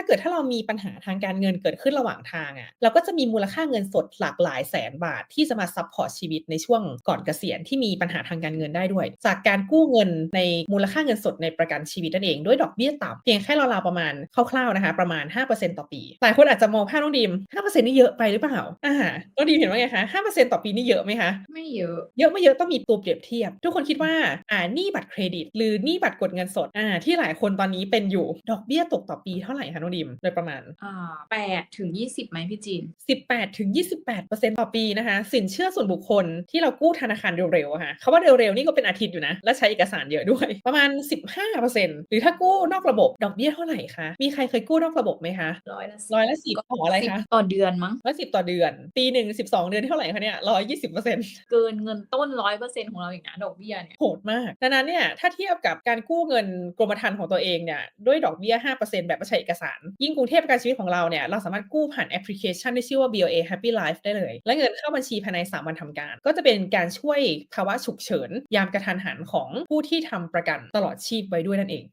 ถ้าเกิดถ้าเรามีปัญหาทางการเงินเกิดขึ้นระหว่างทางอะเราก็จะมีมูลค่าเงินสดหลากหลายแสนบาทที่จะมาซัปพอร์ตชีวิตในช่วงก่อนเกษียณที่มีปัญหาทางการเงินได้ด้วย จากการกู้เงินในมูลค่าเงินสดในประกันชีวิตนั่นเองด้วยดอกเบี้ยต่ำเพียงแค่ราวๆประมาณคร่าวๆนะคะ ประมาณ 5%ต่อปีหลายคนอาจจะมองภาพน้องดีม5%นี่เยอะไปหรือเปล่าอ่าน้องดีมเห็นว่าไงคะ 5%ต่อปีนี่เยอะไหมคะ ไม่เยอะ เยอะไม่เยอะต้องมีตัวเปรียบเทียบ ทุกคนคิดว่าอ่าหนี้บัตรเครดิต หรือหนี้บัตรกดเงินสดอ่าที่หลายคนตอนนี้เป็นอยู่ดอกเบี้ยตกต่อปีเท่าไหร่คะน้องดิมโดยประมาณอ่าแปดถึงยี่สิบไหมพี่จีน18ถึง28%ต่อปีนะคะ สินเชื่อส่วนบุคคลที่เรากู้ธนาคารเร็วๆอะค่ะคำว่าเร็วๆนี่ก็เป็นอาทิตย์อยู่นะ และใช้เอกสารเยอะด้วย ประมาณ15%หรือถ้ากู้นอกระบบดอกเบี้ยเท่าไหร่คะมีใครเคยกู้นอกระบบไหมคะร้อยละร้อยละสิบของอะไรสิบคะต่อเดือนมั้งร้อยสิบต่อเดือน ปีหนึ่งสิบสองเดือนเท่าไหร่คะเนี่ยร้อยยี่สิบเปอร์เซ็นต์เกินเงินต้นร้อยเปอร์เซ็นของเราอีกนะดอกเบี้ยเนี่ยโหดมากดังนั้นเนี่ยถ้าเทียบกับการกู้เงินกรมธรรม์ของตัวเองเนี่ยด้วยดอกเบี้ย5%แบบไม่ใช้เอกสารยิ่งกรุงเทพประกันชีวิตของเราเนี่ยเราสามารถกู้ผ่านแอปพลิเคชันที่ชื่อว่า BOA Happy Life ได้เลย และเงินเข้าบัญชีภายใน 3 วันทำการ ก็จะเป็นการช่วยภาวะฉุกเฉิน ยามกระทันหันของผู้ที่ทำประกันตลอดชีพไว้ด้วยนั่นเอง